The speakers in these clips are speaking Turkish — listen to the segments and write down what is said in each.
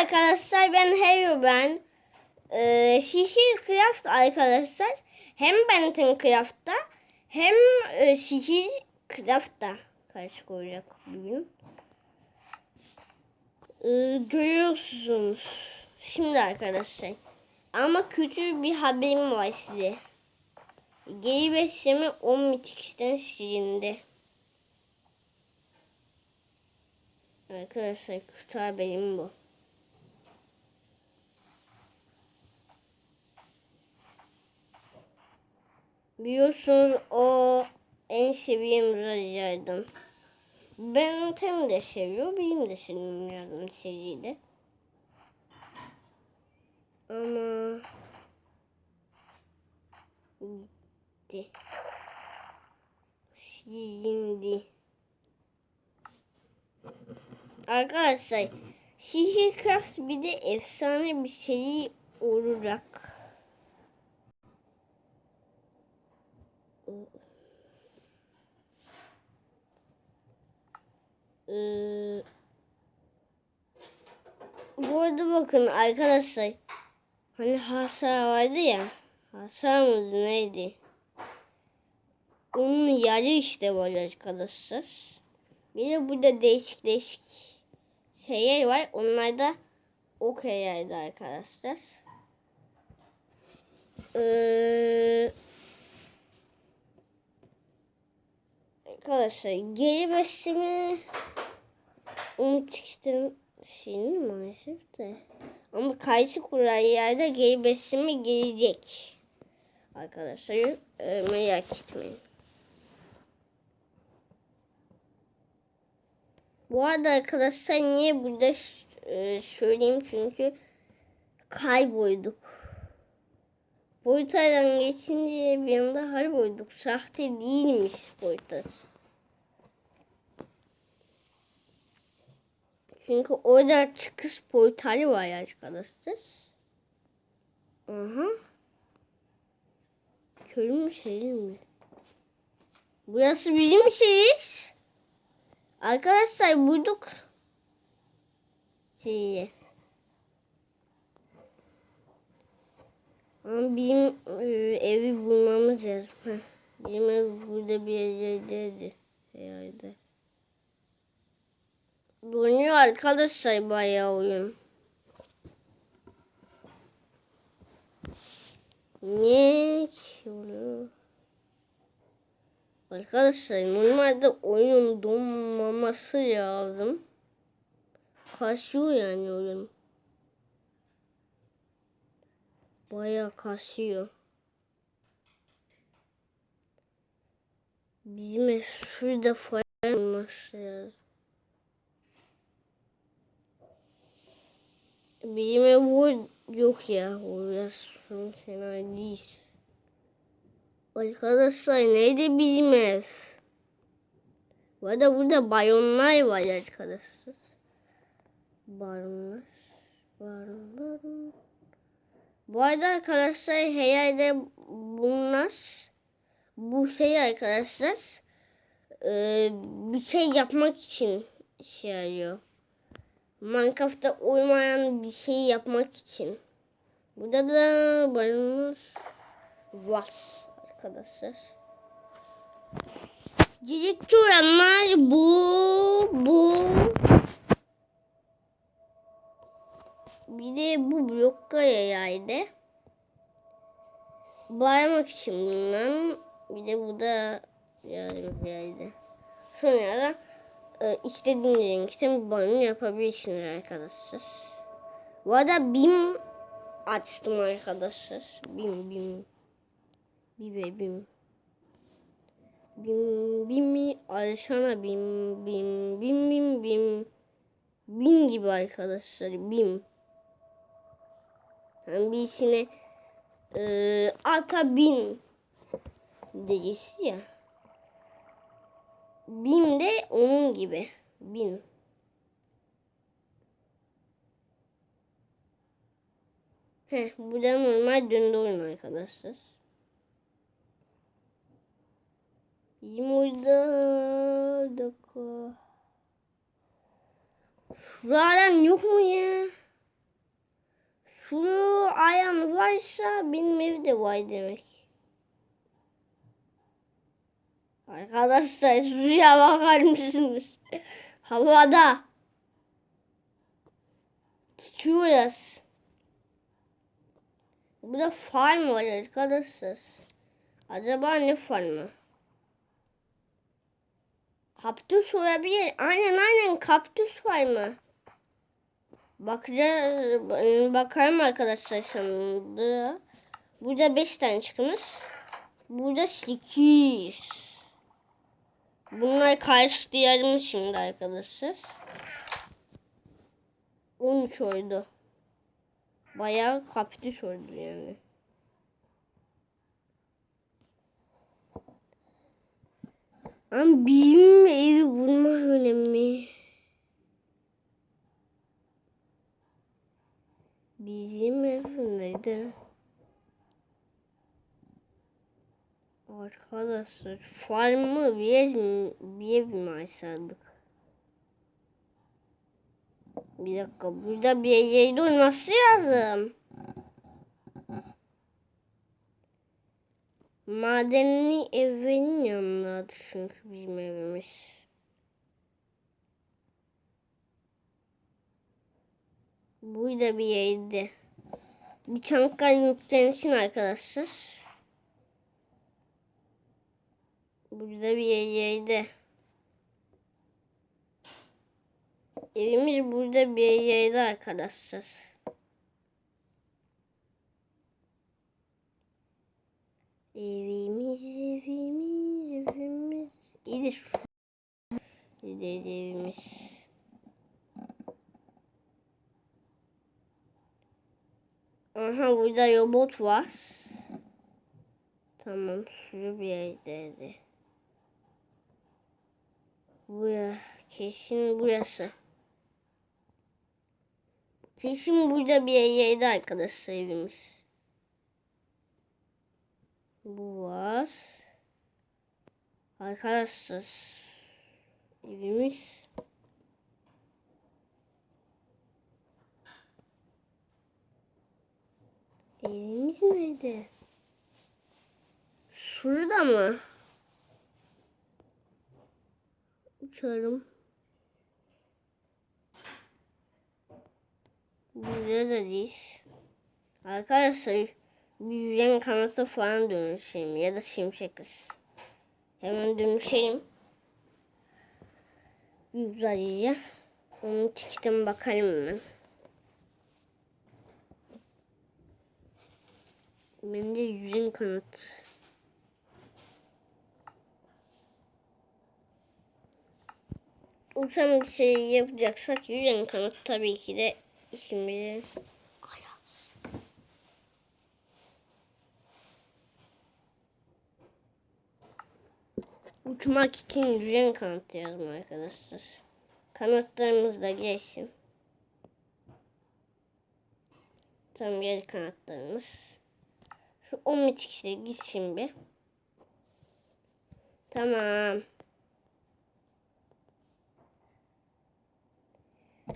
arkadaşlar ben Hero ben. Ee, Sihir Craft arkadaşlar. Hem Benton Craft'ta hem e, Sihir Craft'ta karşı koyacak bugün. Ee, görüyorsunuz. Şimdi arkadaşlar. Ama kötü bir haberim var size. Geri besleme 10 mitix'ten silindi. Arkadaşlar kötü haberim bu. Biliyorsunuz o en sevdiğim rüzgardım. Ben tam de seviyor, benim de sevmiyorum seride. Ama gitti. Silindi. Arkadaşlar Sihircraft bir de efsane bir seri olacak. Ee, bu arada bakın arkadaşlar hani hasar vardı ya hasar mıydı neydi? Onun yarı işte var arkadaşlar. Bir de burada değişik değişik şeyler var. Onlar da okeylerdi arkadaşlar. Ee, arkadaşlar geri besleme unuttum şeyini maalesef de. Ama karşı kural yerde geri besleme gelecek. Arkadaşlar e, merak etmeyin. Bu arada arkadaşlar niye burada e, söyleyeyim çünkü kaybolduk. Boyutaydan geçince bir anda kaybolduk. Sahte değilmiş boyutası. Çünkü orada çıkış portali var arkadaşlar. Aha. Köylü mü şehir mi? Burası bizim şehir. Arkadaşlar bulduk. Şeyi. Ama bizim e, evi bulmamız lazım. Heh. Bizim ev burada bir yerdeydi. Herhalde. Donuyor arkadaşlar bayağı oyun. Ki oluyor? Arkadaşlar normalde oyunun donmaması lazım. Kasıyor yani oyun. Bayağı kasıyor. Bizim şurada falan olması lazım. Bizim ev yok ya. Orası fena değil. Arkadaşlar neydi bizim ev? Bu arada burada bayonlar var arkadaşlar. Baronlar. Baron, baron. Bu arada arkadaşlar herhalde bunlar bu şey arkadaşlar bir şey yapmak için şey arıyor. Minecraft'ta uymayan bir şey yapmak için. Burada da baronlar var arkadaşlar. Gerekli olanlar bu, bu. Bir de bu bloklar yaydı. Bağırmak için bundan. Bir de bu da yaydı. Sonra da e, istediğiniz renkten banyo yapabilirsiniz arkadaşlar. Bu arada BIM açtım arkadaşlar. BIM BIM. Bim. Bim bim mi? Alşana bim bim bim bim bim. Bin gibi arkadaşlar bim. Yani birisine e, arka bin diyesi ya. Bim de onun gibi. Bin. Heh, burada normal döndü oyun arkadaşlar. Bizim orada dakika. Şuradan yok mu ya? ayağın varsa benim ev de var demek. Arkadaşlar şuraya bakar mısınız? Havada. Tutuyoruz. Burada farm var arkadaşlar. Acaba ne farmı? Kaktüs olabilir. Aynen aynen kaktüs var mı? Bakacağız. Bakarım arkadaşlar şimdi. Burada 5 tane çıkmış. Burada 8. Bunlar karşılayalım şimdi arkadaşlar. 13 oydu. Bayağı kaktüs oldu yani. Ama bizim evi bulma önemli. Bizim ev nerede? Arkadaşlar farmı bir bir mi açardık? Bir dakika burada bir yeri nasıl yazım? Madenli evin yanındadır çünkü bizim evimiz. Burada bir yerde. Bir Çanakkale yüklenişin arkadaşlar. Burada bir yerde. Evimiz burada bir yerde arkadaşlar. Evimiz, evimiz, evimiz. İyi de evimiz. Aha burada robot var. Tamam şurada bir yerdeydi. Buraya kesin burası. Kesin burada bir yerde arkadaşlar evimiz. Bu var. Arkadaşlar evimiz Evimiz nerede? Şurada mı? Uçarım. Burada da değil. Arkadaşlar yüzyen kanatı falan dönüşelim ya da şimşek kız. Hemen dönüşelim. Güzelce. Onun tikten bakalım hemen. Bende yüzün kanat. Uçan bir şey yapacaksak yüzün kanat tabii ki de işimizi ayaz. Uçmak için yüzün kanat yazma arkadaşlar. Kanatlarımız da gelsin. Tam gel kanatlarımız. Şu 10 işte gitsin bir. Tamam.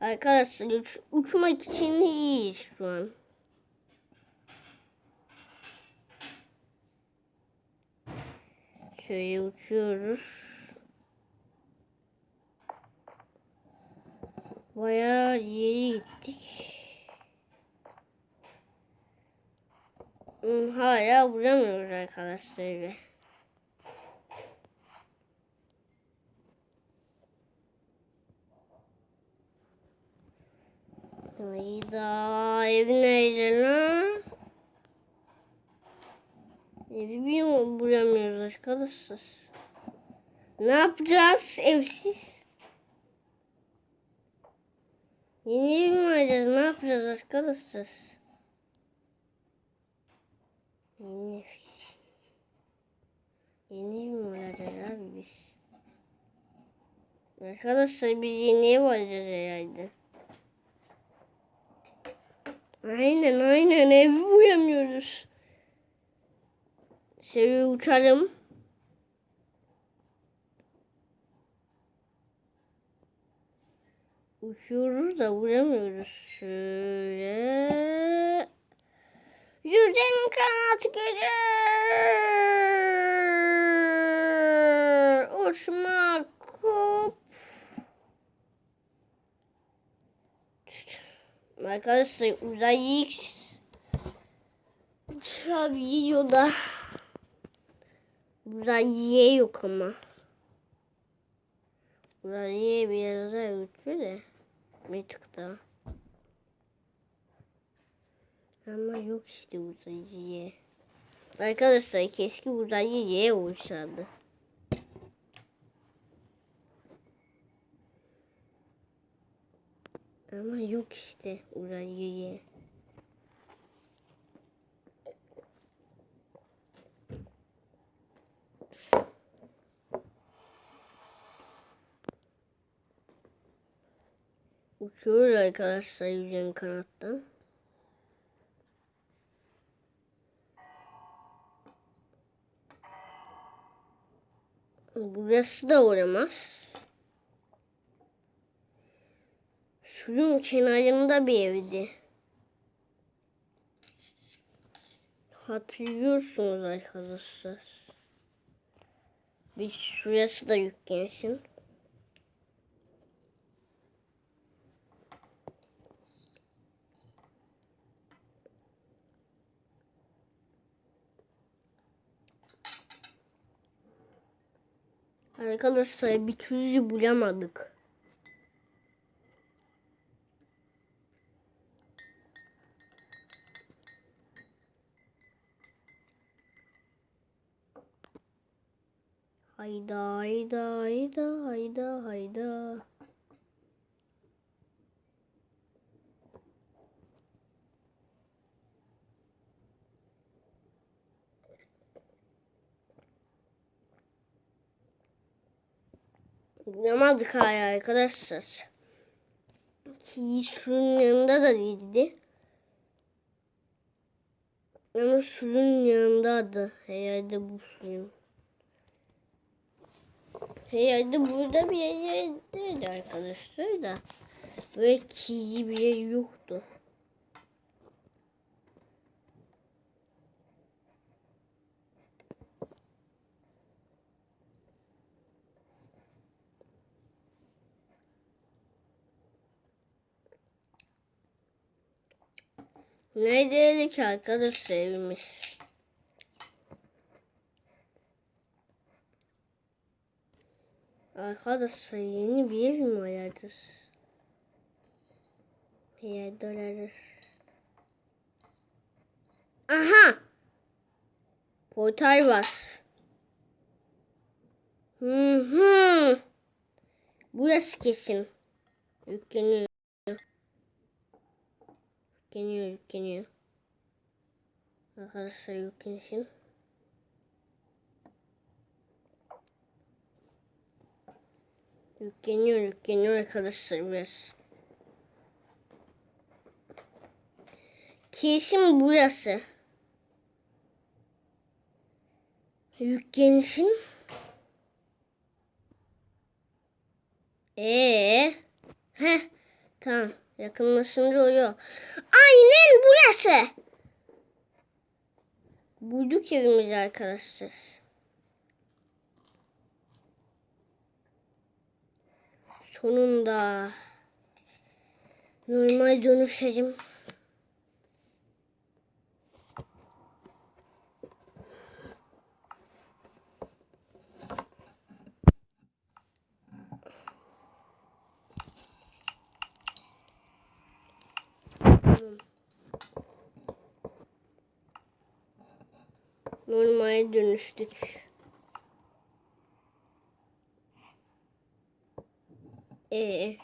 Arkadaşlar uç, uçmak için iyiyiz şu an. Şöyle uçuyoruz. Bayağı yeri gittik. Hala vuramıyoruz arkadaşlar. Hayda evi nerede lan? Evi bir vuramıyoruz arkadaşlar. Ne yapacağız evsiz? Yeni ev mi alacağız? Ne yapacağız arkadaşlar? Yeni ev. Yeni ev mi alacağız abi biz? Arkadaşlar biz yeni ev alacağız herhalde. Aynen aynen evi bulamıyoruz. Şöyle uçalım. Uçuyoruz da vuramıyoruz. Şöyle. kanat gücü. Uçmak. Hop. Arkadaşlar uzay X uçabiliyor da uzay Y yok ama. Uzay Y biraz daha güçlü de bir tık daha. Ama yok işte uzay Y. Arkadaşlar keşke uzay Y olsaydı. Ama yok işte uzay Y. Uçuyor arkadaşlar yüzden kanattan. Burası da uğramaz. Suyun kenarında bir evdi. Hatırlıyorsunuz arkadaşlar. Bir şurası da yüklensin. Arkadaşlar bir türlü bulamadık. Hayda hayda hayda hayda hayda. Bulamadık hala arkadaşlar. Ki suyun yanında da değildi. Ama suyun yanındaydı. Herhalde bu suyun. Herhalde burada bir yerdeydi arkadaşlar da. Böyle kirli bir yer yoktu. Neredeydik arkadaşlar evimiz? Arkadaşlar yeni bir ev mi ararız? Bir yerde ararız. Aha! Portal var. Hı hı. Burası kesin. Yükleniyor. Yükleniyor, yükleniyor. Arkadaşlar yüklensin. Yükleniyor, yükleniyor arkadaşlar biraz. Kesin burası. Yüklensin. Ee, heh, tamam. Yakınlaşınca oluyor. Aynen burası. Bulduk evimizi arkadaşlar. Sonunda normal dönüşelim. Normale dönüştük. Ee,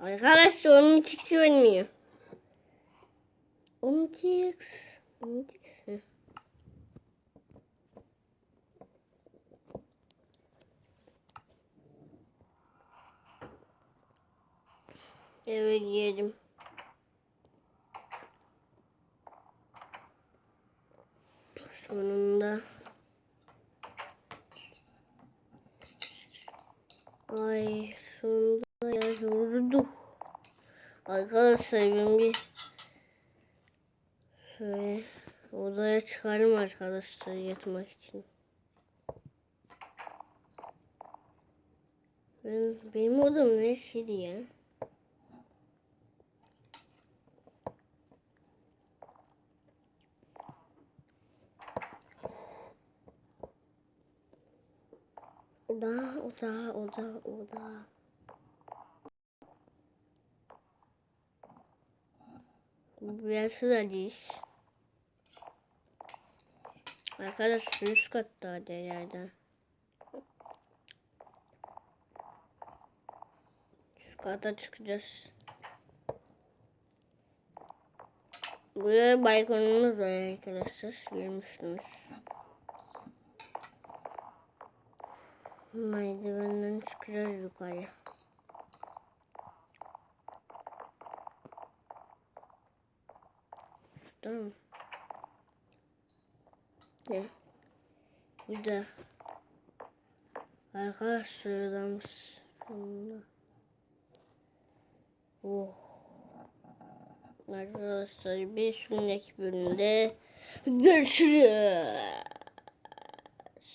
arkadaşlar tiksi ölmüyor. Tiks. Onun tiksi. Evet yedim. Sonunda. Ay sonunda ya yorulduk. Arkadaşlar ben bir şöyle Odaya çıkarım arkadaşlar yatmak için. Benim, benim odam neresiydi ya? Oda, oda, oda, oda. Burası da değil. Arkadaş üst katta hadi yerden. Şu kata çıkacağız. Buraya balkonumuz var arkadaşlar. Görmüşsünüz. Merdivenden çıkacağız yukarı. Tamam. Ne? Burada. Adamız. Sonunda. Oh. Arkadaşlar bir sonraki bölümde görüşürüz.